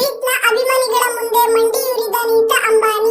ರೋಹಿತ್ನ ಅಭಿಮಾನಿಗಳ ಮುಂದೆ ಮಂಡಿಯೂರಿದ ನಿಂತ ಅಂಬಾನಿ